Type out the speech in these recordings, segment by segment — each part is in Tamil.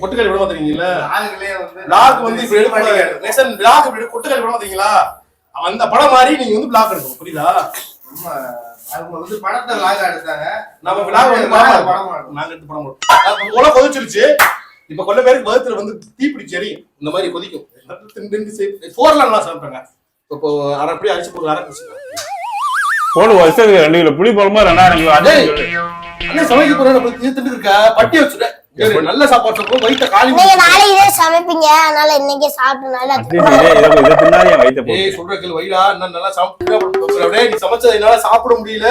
கொட்டுக்கறி விட மாட்டீங்கல்ல? பிளாக் வந்து இப்படி எடுக்க நேசன் பிளாக் இப்படி கொட்டுக்கறி விட மாட்டீங்களா? அந்த படம் மாதிரி நீங்க வந்து பிளாக் எடுக்கணும். புரியுதா? அவங்க வந்து படத்தை லாக எடுத்தாங்க. நம்ம விழாவை வந்து படமா படம். நாங்க எடுத்து படம் போடுவோம் கொலை கொதிச்சிருச்சு. இப்ப கொல்ல பேருக்கு வகுத்துல வந்து தீப்பிடிச்சு எரியும் இந்த மாதிரி கொதிக்கும். போர்ல நல்லா சாப்பிட்டாங்க. இப்போ அரை அப்படி அரிசி போட்டு அரை குடிச்சுக்கலாம் போடு வருஷத்துக்கு ரெண்டு கிலோ புளி குழம்பு ரெண்டாயிரம் கிலோ அதே. அண்ணன் சமைக்க போறேன் இருக்க? பட்டி வச்சுட்டேன். நல்ல சாப்பாடு சாப்பிடுவோம். வயிற்ற காலி நீங்க நாளைக்கு இதே சமைப்பீங்க. அதனால இன்னைக்கே சாப்பிட்டு நல்லா இதை பின்னாடி என் சொல்ற கேளு வயிறா இன்னும் நல்லா சாப்பிட்டு நீ சமைச்சதை என்னால சாப்பிட முடியல.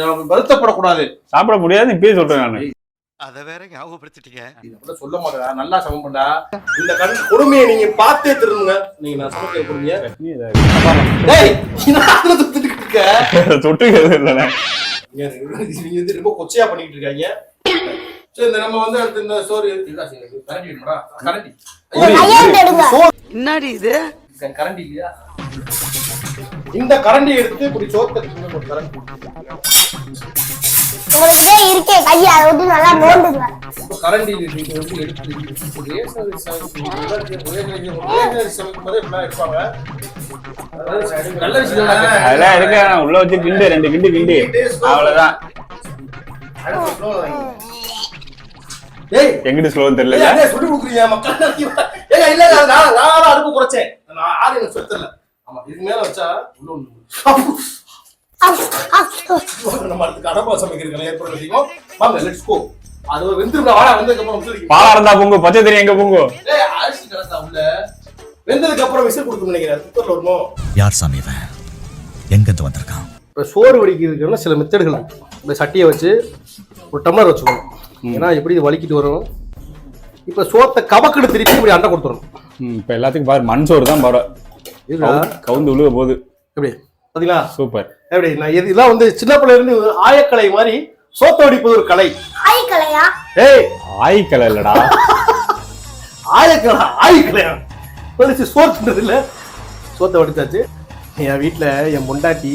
நான் வருத்தப்படக்கூடாது. சாப்பிட முடியாது இப்பயே சொல்றேன் நானு. அத வேற ஞாபகப்படுத்திட்டீங்க. இதை சொல்ல மாட்டேடா நல்லா சமைப்பண்டா இந்த கண் கொடுமையை நீங்க பார்த்தே திருந்துங்க. நீங்க நான் சமைக்கிற கொடுமைய டேய் என்ன துத்துட்டு இருக்க? தொட்டுக்கிறது இங்க நீங்க ரொம்ப கொச்சையா பண்ணிட்டு இருக்காங்க. என்னடி இது கரண்டி இல்லையா இந்த கரண்டி எடுத்து இப்படி சோத்த ஒரு கரண்டி இருக்கே கையை அதை விட்டு நல்லா நோண்டுங்க கரண்டி நீங்க வந்து எடுத்து தானே? அதெல்லாம் எடுக்க. உள்ள வச்சு கிண்டு ரெண்டு கிண்டு கிண்டு அவ்வளவுதான் டேய் எங்கிட்டு ஸ்லோன்னு தெரியல. ஏய், அண்ணே, சொல்லி கொடுக்குறீங்க மக்கள் ஏங்க இல்ல நான் நான் அடுப்பு குறைச்சேன். நான் ஆறு எனக்கு சொல்லி ஆமா இதுக்கு மேல வச்சா உள்ள ஒண்ணு நம்ம அதுக்கு அடப்பா சமைக்கிறதுக்கு ஏற்பாடு செய்வோம் வாங்க லெட்ஸ் கோ அது வெந்துருக்கா வாடா வந்ததுக்கு அப்புறம் பாலா இருந்தா பொங்கு பச்சை தெரியும் எங்க பொங்கு? ஏய் அரிசி கிடந்தா உள்ள? வெந்ததுக்கு அப்புறம் விசில் கொடுக்க நினைக்கிறேன். குக்கர்ல வருமோ யார் சாமி இவன்? எங்கிருந்து வந்திருக்கான்? இப்போ சோறு வடிக்கிறதுக்குன்னா சில மெத்தடுகள் சட்டியை வச்சு ஒரு டம்ளர் வச்சுக்கணும். ஏன்னா எப்படி இது வலிக்கிட்டு வரும்? இப்போ சோத்தை கபக்கெடு திருப்பி இப்படி அண்டை கொடுத்துடணும் இப்ப எல்லாத்துக்கும் பாரு மண் சோறு தான் பாரு. கவுந்து விழுக போகுது எப்படி? பாத்தீங்களா? சூப்பர். எப்படி? நான் இது இதெல்லாம் வந்து சின்ன பிள்ளைல இருந்து ஒரு ஆயக்கலை மாதிரி சோத்தை வடிப்பது ஒரு கலை. ஆய் கலையா ஏய்! ஆய்க்கலை இல்லடா. ஆயக்கலை ஆயக்கலையா? வலிச்சு சோத்துன்றது இல்ல. சோத்தை வடிச்சாச்சு. என் வீட்டுல என் பொண்டாட்டி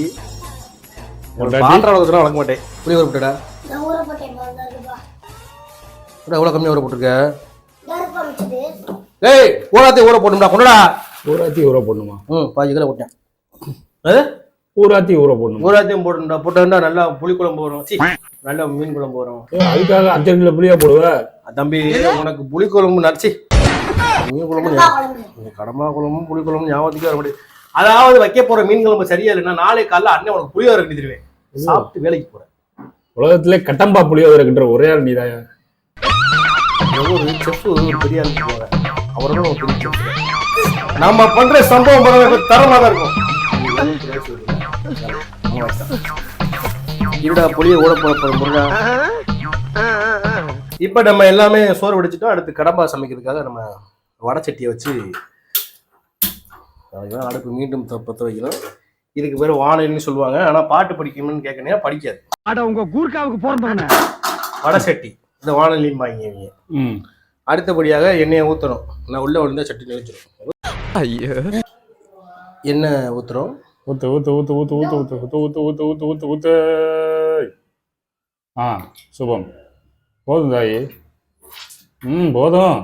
பொண்டாட்டி? பாத்திரம் அளவுக்கு வளர்க்க மாட்டேன். புளி ஊற எவ்வளோ கம்மியாக ஊற போட்டிருக்க? ஏய் ஊராத்தி ஊற போடணும்டா கொண்டுடா. ஊராத்தி ஊற போடணுமா? ம் பாதி கிலோ போட்டேன். அது ஊராத்தி ஊற போடணுமா? ஊராத்தையும் போடணும்டா போட்டா நல்லா புளி குழம்பு வரும். சீ, நல்ல மீன் குழம்பு வரும். அதுக்காக அஞ்சு கிலோ புளியா போடுவ? தம்பி உனக்கு புளி குழம்பு நடிச்சு மீன் குழம்பு கடமா குழம்பும் புளி குழம்பு ஞாபகத்துக்கு வர முடியாது அதாவது வைக்க போற மீன் குழம்பு சரியா இல்லைன்னா நாளை காலைல அண்ணன் உனக்கு புளியோதரை கட்டி தருவேன். சாப்பிட்டு வேலைக்கு போறேன். உலகத்திலே கட்டம்பா புளியோதரை கிட்ட ஒரே ஆள் நீதாயா? ஒரு செஃப் ஒரு பெரிய ஆளுக்கு போவாங்க அவரோட ஒரு பெரிய செஃப் நம்ம பண்ற சம்பவம் படம் தரமா தான் இருக்கும். இருடா புளிய ஓட போற முருகா. இப்ப நம்ம எல்லாமே சோறு வடிச்சிட்டோம். அடுத்து கடம்பா சமைக்கிறதுக்காக நம்ம வடச்சட்டியை வச்சு அடுப்பு மீண்டும் பத்த வைக்கணும். இதுக்கு பேர் வாழைன்னு சொல்லுவாங்க. ஆனா பாட்டு படிக்கணும்னு கேட்கணும் படிக்காது. அட உங்க கூர்க்காவுக்கு பிறந்தவன. வடசட்டி இந்த வானொலியும் வாங்கி இவங்க. ம் அடுத்தபடியாக எண்ணெயை ஊற்றணும் நான் உள்ள விழுந்தா சட்டி நிறுத்திடும் ஐயோ எண்ணெய் ஊற்றுறோம் ஊத்து ஊத்து ஊத்து ஊத்து ஊத்து ஊத்து ஊத்து ஊத்து ஊத்து ஊத்து ஊத்து ஊத்து ஆ சுபம் போதும் தாயி ம் போதும்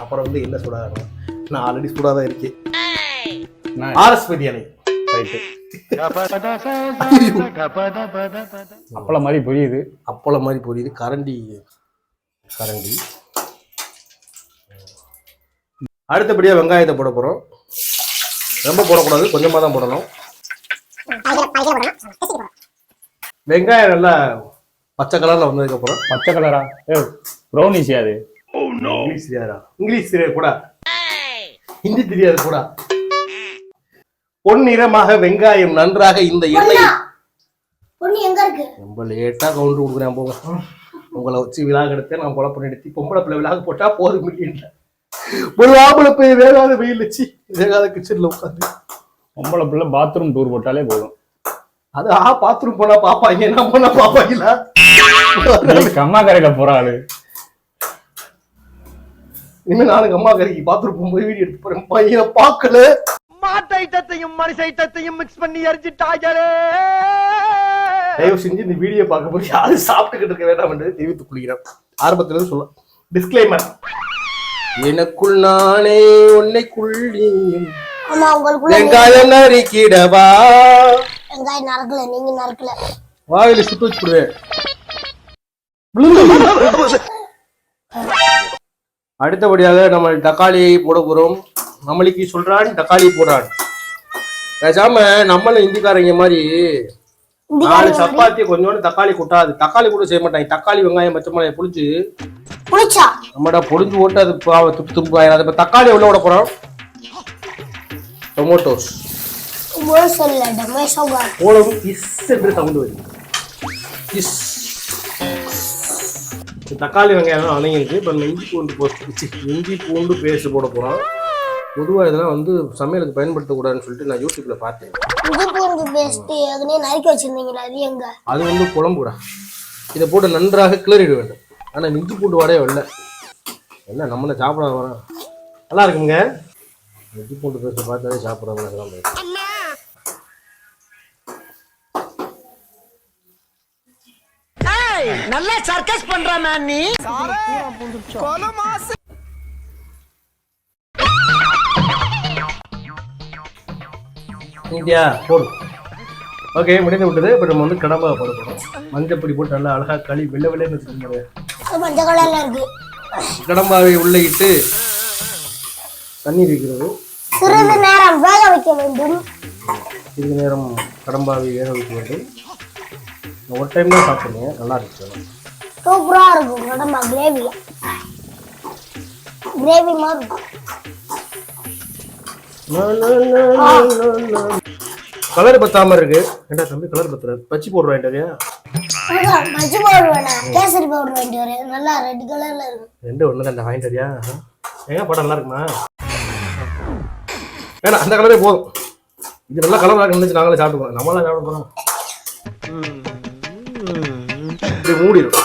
அப்புறம் வந்து என்ன சூடாக நான் ஆல்ரெடி சூடாக தான் இருக்கேன் நான் ஆர்எஸ் பிரியாணி ரைட்டு அப்பளம் மாதிரி புரியுது அப்பளம் மாதிரி பொரியுது கரண்டி கரண்டி அடுத்தபடியாக வெங்காயத்தை போட போகிறோம் ரொம்ப போடக்கூடாது கொஞ்சமாக தான் போடணும் வெங்காயம் நல்லா பச்சை கலரில் வந்ததுக்கப்புறம் பச்சை கலரா ஏ ப்ரௌனிஷியா அது இங்கிலீஷ் தெரியாதா இங்கிலீஷ் தெரியாது கூட ஹிந்தி தெரியாது கூட பொன்னிறமாக வெங்காயம் நன்றாக இந்த எண்ணெய் பொண்ணு எங்க இருக்கு? ரொம்ப லேட்டா கவுண்டர் கொடுக்குறேன் போங்க. உங்களை வச்சு விழாக எடுத்து நான் குழப்பம் எடுத்து பொம்பளை பிள்ளை விழாக போட்டா போதும் மில்லியன்ல ஒரு ஆம்பளை போய் வேகாத வெயில் வச்சு வேகாத கிச்சன்ல உட்காந்து பொம்பளை பிள்ளை பாத்ரூம் டூர் போட்டாலே போதும். அது ஆ பாத்ரூம் போனா பாப்பாங்க என்ன போனா பாப்பாங்களா? கம்மா கரையில போற ஆளு. இனிமே நானும் அம்மா கறிக்கு பாத்ரூம் போகும்போது வீடியோ எடுத்து போறேன். பையனை பார்க்கல. மாட்டை ஐட்டத்தையும் மனுஷ ஐட்டத்தையும் மிக்ஸ் பண்ணி எரிஞ்சிட்டாங்களே தயவு செஞ்சு இந்த வீடியோ பார்க்கும்போது யாரும் சாப்பிட்டுக்கிட்டு இருக்க வேண்டாம் என்று தெரிவித்துக் கொள்கிறேன். ஆரம்பத்துல இருந்து சொல்லலாம். டிஸ்க்ளைமர் எனக்குள் நானே உன்னைக்குள் வெங்காயம் நறுக்கிடவா? வெங்காயம் நறுக்கல நீங்க நறுக்கல. வாயில சுட்டு வச்சு விடுவேன் அடுத்தபடியாக நம்ம தக்காளியை போட போறோம். நம்மளுக்கு சொல்றான் தக்காளி போடுறான் பேசாம நம்மள இந்திக்காரங்க மாதிரி நாலு சப்பாத்தி கொஞ்சோண்டு தக்காளி கொட்டாது. தக்காளி கூட செய்ய மாட்டாங்க. தக்காளி வெங்காயம் பச்சை மிளகாய் புளிச்சு புளிச்சா? நம்மடா பொடிஞ்சு போட்டு அது துப்பு துப்பு ஆயிரும் அதை இப்ப தக்காளி உள்ள விட போறோம்? டொமேட்டோஸ் போலவும் இஸ் என்று சவுண்ட் வருது இஸ் தக்காளி வெங்காயம் அணைங்களுக்கு இப்போ இஞ்சி பூண்டு போட்டு இஞ்சி பூண்டு பேஸ்ட் போட போகிறோம் பொதுவாக இதெல்லாம் வந்து சமையலுக்கு பயன்படுத்தக்கூடாதுன்னு சொல்லிட்டு நான் யூடியூப்ல பார்த்தேன். பூண்டு பேஸ்ட் ஏற்கனவே நறுக்கி வச்சிருந்தீங்களா? அது எங்க? அது வந்து குழம்புடா. இதை போட்டு நன்றாக கிளறிட வேண்டும் ஆனால் இஞ்சி பூண்டு வாடையே வரல என்ன நம்மளை சாப்பிட வரோம்? நல்லா இருக்குங்க இஞ்சி பூண்டு பேஸ்ட் பார்த்தாலே சாப்பிட்றவங்க நல்லா சர்க்கஸ் பண்ற நீ. இந்தியா போடும் ஓகே முடிந்து விட்டது. இப்போ நம்ம வந்து கடம்பா போட போகிறோம் மஞ்சப்பொடி போட்டு நல்லா அழகாக களி வெள்ளை வெள்ளைன்னு வச்சுக்கோங்க மஞ்சள் கடம்பாவை உள்ளே இட்டு தண்ணீர் வைக்கிறது சிறிது நேரம் வேக வைக்க வேண்டும். சிறிது நேரம் கடம்பாவை வேக வைக்க வேண்டும். ஒரு டைம் தான் சாப்பிட்டேன். நல்லா இருக்கு. சூப்பரா இருக்கும். கடம்பா கிரேவி. கிரேவி மாதிரி கலர் பத்தாம இருக்கு. ஏண்டா தம்பி கலர் பத்துற பச்சி போடுறேன் ஆஹா, பச்சை பவுடர் வேணாம் கேசரி பவுடர் வாங்கிட்டு வரேன். நல்லா ரெட் கலர்ல இருக்கும். ரெண்டு ஒன்று தான் வாங்கிட்டு வரியா ஏங்க படம் நல்லா இருக்குமா? வேணாம் அந்த கலரே போதும். இது நல்லா கலர் நினைச்சு நாங்களே சாப்பிட்டுக்கோம் நம்மளாம் சாப்பிட போறோம். இப்படி மூடிடும்.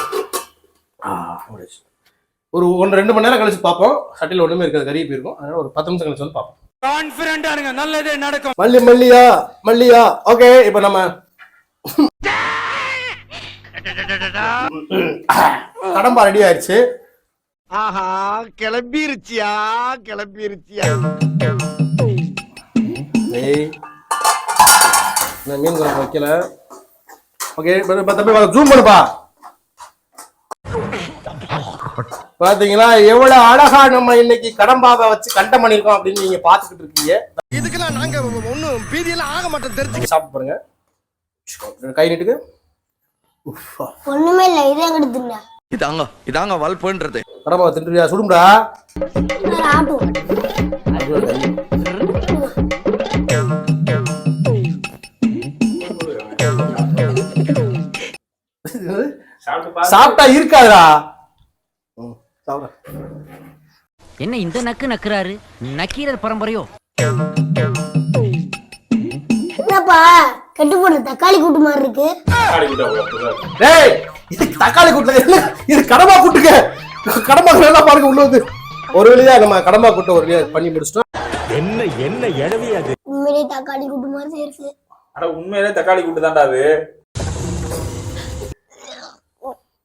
ஒரு ஒன்று ரெண்டு மணி நேரம் கழிச்சு பார்ப்போம். சட்டியில் ஒன்றுமே இருக்காது. கறி போயிருக்கும். அதனால ஒரு பத்து நிமிஷம் கழிச்சு வந்து பார்ப்போம். கான்பிடண்டா இருங்க. நல்லதே நடக்கும். மல்லி மல்லியா மல்லியா. ஓகே இப்போ நம்ம கடம்பா ரெடி ஆயிடுச்சு ஆஹா கிளம்பிருச்சியா கிளம்பிருச்சியா. ஏய் நான் மீன் குழம்பு வைக்கல. ஓகே இப்போ தம்பி ஜூம் பண்ணுப்பா பாத்தீங்களா? எவ்வளவு அழகா நம்ம இன்னைக்கு கடம்பாவை வச்சு கண்டம் பண்ணிருக்கோம் அப்படின்னு நீங்க பாத்துக்கிட்டு இருக்கீங்க. இதுக்கெல்லாம் நாங்க ஒண்ணும் பீதியெல்லாம் ஆக மாட்டோம் தெரிஞ்சு சாப்பிட்டு பாருங்க. கை நீட்டுக்கு. ஒண்ணுமே இல்ல இதே தின்ன? இதாங்க இதாங்க வல்புன்றது கடம்பாவை தின்றுவியா? சுடும்டா. ஆட்டும் சாப்பிட்டா இருக்காதுடா. என்ன இந்த நக்கு நக்குறாரு? நக்கீரர் பரம்பரையோ? என்னப்பா கெட்டு போன தக்காளி கூட்டு மாதிரி இருக்கு. டேய் இது தக்காளி கூட்டு இல்ல இது கடம்பா கூட்டுங்க. கடம்பா நல்லா பாருங்க உள்ள வந்து. ஒரு வழியா நம்ம கடம்பா கூட்ட ஒரு வழியா பண்ணி முடிச்சிட்டோம். உண்மையிலே தக்காளி கூட்டு மாதிரி தான் இருக்கு. அட உண்மையிலே தக்காளி கூட்டு தான்டா அது.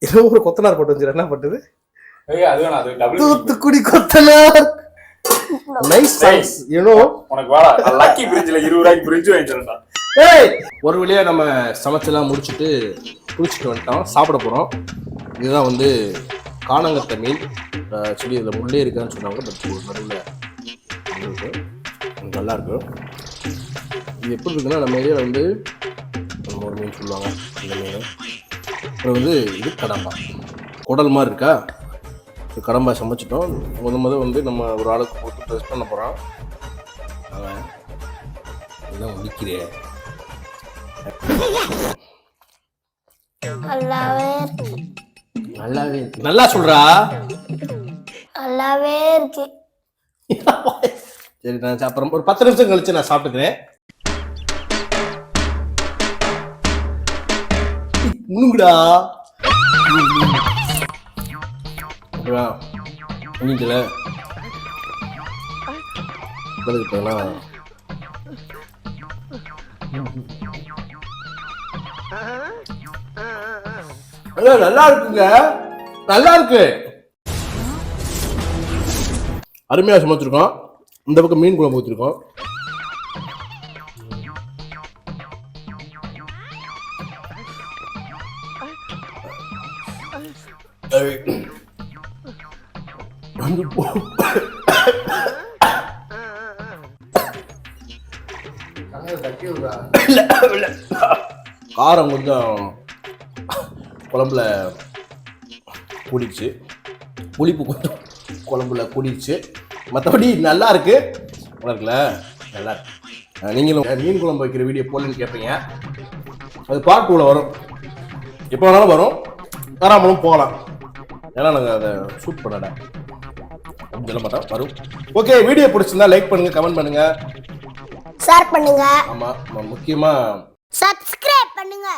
ஏதோ ஒரு கொத்தனார் போட்டு வச்சிரு என்ன பண்றது ஏய் அது வேணாம் அது டபுள் தூத்துக்குடி கொத்தனார். நைஸ் சாய்ஸ் யூனோ உனக்கு வாடா லக்கி பிரிட்ஜ்ல இருபது ரூபாய்க்கு பிரிட்ஜ் வாங்கி தரேன்டா ஏய்! ஒரு வழியா நம்ம சமைச்செல்லாம் முடிச்சுட்டு குளிச்சுட்டு வந்துட்டோம் சாப்பிட போறோம். இதுதான் வந்து காணங்கத்த மீன். ஆக்சுவலி இதில் முள்ளே இருக்கான்னு சொன்னாங்க பட் ஒரு நடுவில் நல்லா இருக்கும் இது எப்படி இருக்குன்னா நம்ம ஏரியாவில் வந்து நம்ம ஒரு மீன் சொல்லுவாங்க இந்த மீன். அப்புறம் வந்து இது கடம்பா குடல் மாதிரி இருக்கா? கடம்பா சமைச்சிட்டோம். முத முத வந்து நம்ம ஒரு ஆளுக்கு போட்டு ட்ரெஸ் பண்ண போகிறோம் அவன் எல்லாம் முடிக்கிறேன் நல்லாவே இருக்கு. நல்லா சொல்றா. நல்லாவே இருக்கு. சரி நான் அப்புறம் ஒரு பத்து நிமிஷம் கழிச்சு நான் சாப்பிட்டுக்கிறேன். முழுங்குடா ஓகேவா நீங்கள பதில் ஏய், நல்லா இருக்குங்க. நல்லா இருக்கு. அருமையா சமைச்சிருக்கோம். இந்த பக்கம் மீன் குழம்பு ஊற்றிருக்கோம் வந்து போ- அந்த காரம் கொஞ்சம் குழம்புல கூடிடுச்சு. புளிப்பு கொஞ்சம் குழம்புல கூடிடுச்சு. மற்றபடி நல்லா இருக்கு. நல்லா இருக்குல்ல? நல்லா இருக்கு. நீங்களும் மீன் குழம்பு வைக்கிற வீடியோ போடலன்னு கேட்பீங்க அது பார்ட் டூவில் வரும். எப்போ வேணாலும் வரும். தராமலும் போகலாம். ஏன்னா நாங்கள் அதை ஷூட் பண்ணல. சொல்ல மாட்டோம் வரும் ஓகே வீடியோ பிடிச்சிருந்தா லைக் பண்ணுங்க கமெண்ட் பண்ணுங்க. ஷேர் பண்ணுங்க. ஆமாம் முக்கியமாக சப்ஸ்கிரைப் பண்ணுங்க.